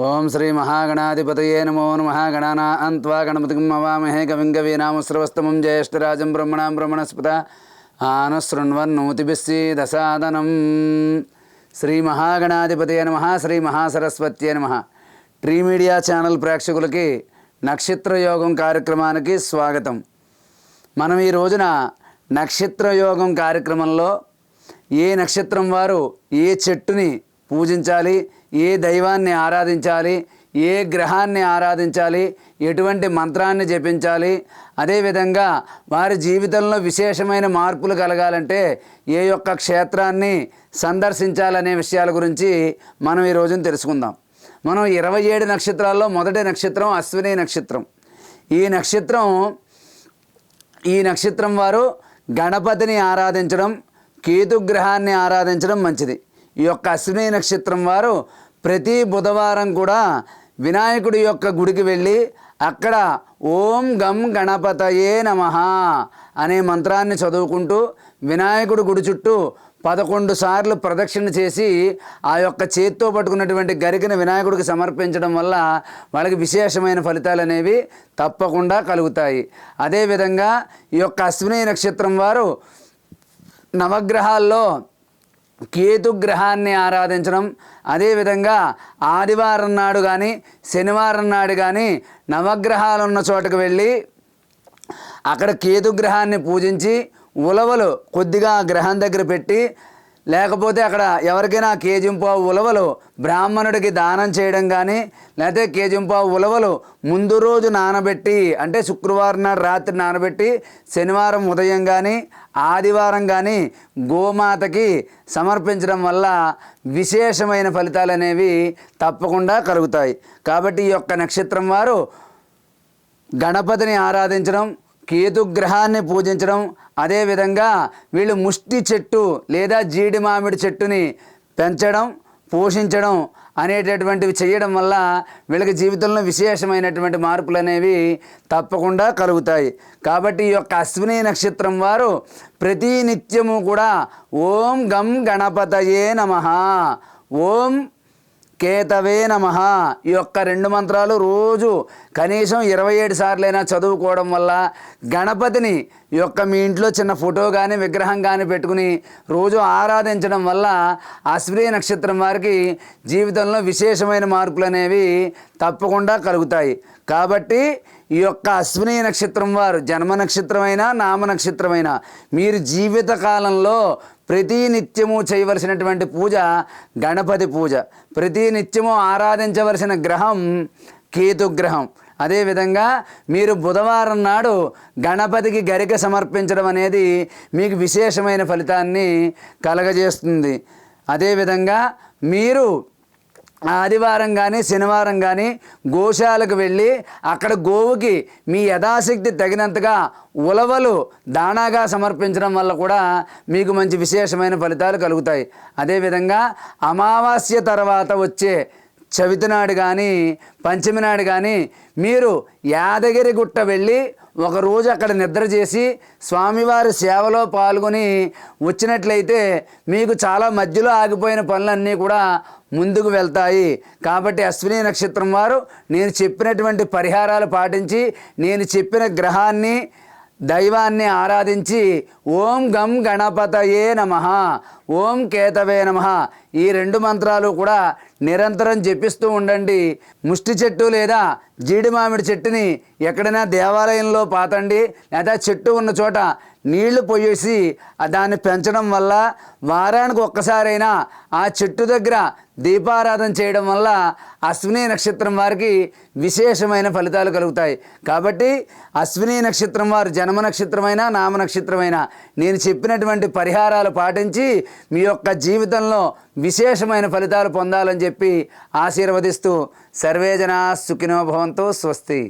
ఓం శ్రీ మహాగణాధిపతయే నమో నమ. గణానా అంత్వా గణపతిం అవామహే కవిం కవీనామశ్రవస్తమం జ్యేష్ఠరాజం బ్రహ్మణాం బ్రహ్మణస్పత. ఆనశృణ్వన్నోతిభిస్సి దశాదనం. శ్రీ మహాగణాధిపతయే నమ. శ్రీ మహాసరస్వత్యే నమ. ట్రీ మీడియా ఛానల్ ప్రేక్షకులకి నక్షత్ర యోగం కార్యక్రమానికి స్వాగతం. మనం ఈ రోజున నక్షత్ర యోగం కార్యక్రమంలో ఏ నక్షత్రం వారు ఏ చెట్టుని పూజించాలి ఏ దైవాన్ని ఆరాధించాలి ఏ గ్రహాన్ని ఆరాధించాలి ఎటువంటి మంత్రాన్ని జపించాలి. అదేవిధంగా వారి జీవితంలో విశేషమైన మార్పులు కలగాలంటే ఏ యొక్క క్షేత్రాన్ని సందర్శించాలనే విషయాల గురించి మనం ఈ రోజున తెలుసుకుందాం. మనం ఇరవై ఏడు నక్షత్రాల్లో మొదటి నక్షత్రం అశ్విని నక్షత్రం. ఈ నక్షత్రం ఈ నక్షత్రం వారు గణపతిని ఆరాధించడం కేతుగ్రహాన్ని ఆరాధించడం మంచిది. ఈ యొక్క అశ్విని నక్షత్రం వారు ప్రతి బుధవారం కూడా వినాయకుడి యొక్క గుడికి వెళ్ళి అక్కడ ఓం గం గణపతయే నమ అనే మంత్రాన్ని చదువుకుంటూ వినాయకుడి గుడి చుట్టూ పదకొండు సార్లు ప్రదక్షిణ చేసి ఆ యొక్క చేత్తో పట్టుకున్నటువంటి గరికను వినాయకుడికి సమర్పించడం వల్ల వాళ్ళకి విశేషమైన ఫలితాలు అనేవి తప్పకుండా కలుగుతాయి. అదేవిధంగా ఈ యొక్క అశ్విని నక్షత్రం వారు నవగ్రహాల్లో కేతు గ్రహాన్ని ఆరాధించడం. అదేవిధంగా ఆదివారం నాడు కానీ శనివారం నాడు కానీ నవగ్రహాలు ఉన్న చోటకు వెళ్ళి అక్కడ కేతు గ్రహాన్ని పూజించి ఉలవలు కొద్దిగా గ్రహం దగ్గర పెట్టి లేకపోతే అక్కడ ఎవరికైనా కేజింపావు ఉలవలు బ్రాహ్మణుడికి దానం చేయడం కానీ లేకపోతే కేజింపావు ఉలవలు ముందు రోజు నానబెట్టి అంటే శుక్రవారం నాడు రాత్రి నానబెట్టి శనివారం ఉదయం కానీ ఆదివారం కానీ గోమాతకి సమర్పించడం వల్ల విశేషమైన ఫలితాలు అనేవి తప్పకుండా కలుగుతాయి. కాబట్టి ఈ యొక్క నక్షత్రం వారు గణపతిని ఆరాధించడం కేతుగ్రహాన్ని పూజించడం అదేవిధంగా వీళ్ళు ముష్టి చెట్టు లేదా జీడి మామిడి చెట్టుని పెంచడం పోషించడం అనేటటువంటివి చేయడం వల్ల వీళ్ళకి జీవితంలో విశేషమైనటువంటి మార్పులు అనేవి తప్పకుండా కలుగుతాయి. కాబట్టి ఈ యొక్క అశ్విని నక్షత్రం వారు ప్రతి నిత్యము కూడా ఓం గం గణపతయే నమ. ఓం కేతవే నమ. ఈ యొక్క రెండు మంత్రాలు రోజు కనీసం ఇరవై ఏడు సార్లైనా చదువుకోవడం వల్ల గణపతిని ఈ యొక్క మీ ఇంట్లో చిన్న ఫోటో కానీ విగ్రహం కానీ పెట్టుకుని రోజు ఆరాధించడం వల్ల అశ్విని నక్షత్రం వారికి జీవితంలో విశేషమైన మార్పులు అనేవి తప్పకుండా కలుగుతాయి. కాబట్టి ఈ యొక్క అశ్విని నక్షత్రం వారు జన్మ నక్షత్రమైనా నామ నక్షత్రమైనా మీరు జీవిత కాలంలో ప్రతి నిత్యము చేయవలసినటువంటి పూజ గణపతి పూజ. ప్రతి నిత్యము ఆరాధించవలసిన గ్రహం కేతుగ్రహం. అదేవిధంగా మీరు బుధవారం నాడు గణపతికి గరిక సమర్పించడం అనేది మీకు విశేషమైన ఫలితాన్ని కలగజేస్తుంది. అదేవిధంగా మీరు ఆదివారం కానీ శనివారం కానీ గోశాలకు వెళ్ళి అక్కడ గోవుకి మీ యథాశక్తి తగినంతగా ఉలవలు దానాగా సమర్పించడం వల్ల కూడా మీకు మంచి విశేషమైన ఫలితాలు కలుగుతాయి. అదేవిధంగా అమావాస్య తర్వాత వచ్చే చవితి నాడు కానీ పంచమి నాడు కానీ మీరు యాదగిరి గుట్ట వెళ్ళి ఒక రోజు అక్కడ నిద్ర చేసి స్వామివారి సేవలో పాల్గొని వచ్చినట్లయితే మీకు చాలా మధ్యలో ఆగిపోయిన పనులన్నీ కూడా ముందుకు వెళ్తాయి. కాబట్టి అశ్విని నక్షత్రం వారు నేను చెప్పినటువంటి పరిహారాలు పాటించి నేను చెప్పిన గ్రహాన్ని దైవాన్ని ఆరాధించి ఓం గం గణపతయే నమ ఓం కేతవే నమ. ఈ రెండు మంత్రాలు కూడా నిరంతరం జపిస్తూ ఉండండి. ముష్టి చెట్టు లేదా జీడి మామిడి చెట్టుని ఎక్కడైనా దేవాలయంలో పాతండి లేదా చెట్టు ఉన్న చోట నీళ్ళు పోయేసి దాన్ని పెంచడం వల్ల వారానికి ఒక్కసారైనా ఆ చెట్టు దగ్గర దీపారాధన చేయడం వల్ల అశ్విని నక్షత్రం వారికి విశేషమైన ఫలితాలు కలుగుతాయి. కాబట్టి అశ్విని నక్షత్రం వారు జన్మ నక్షత్రమైనా నామ నక్షత్రమైనా నేను చెప్పినటువంటి పరిహారాలు పాటించి మీ యొక్క జీవితంలో విశేషమైన ఫలితాలు పొందాలని చెప్పి ఆశీర్వదిస్తూ సర్వేజన సుఖినోభవంతో స్వస్తి.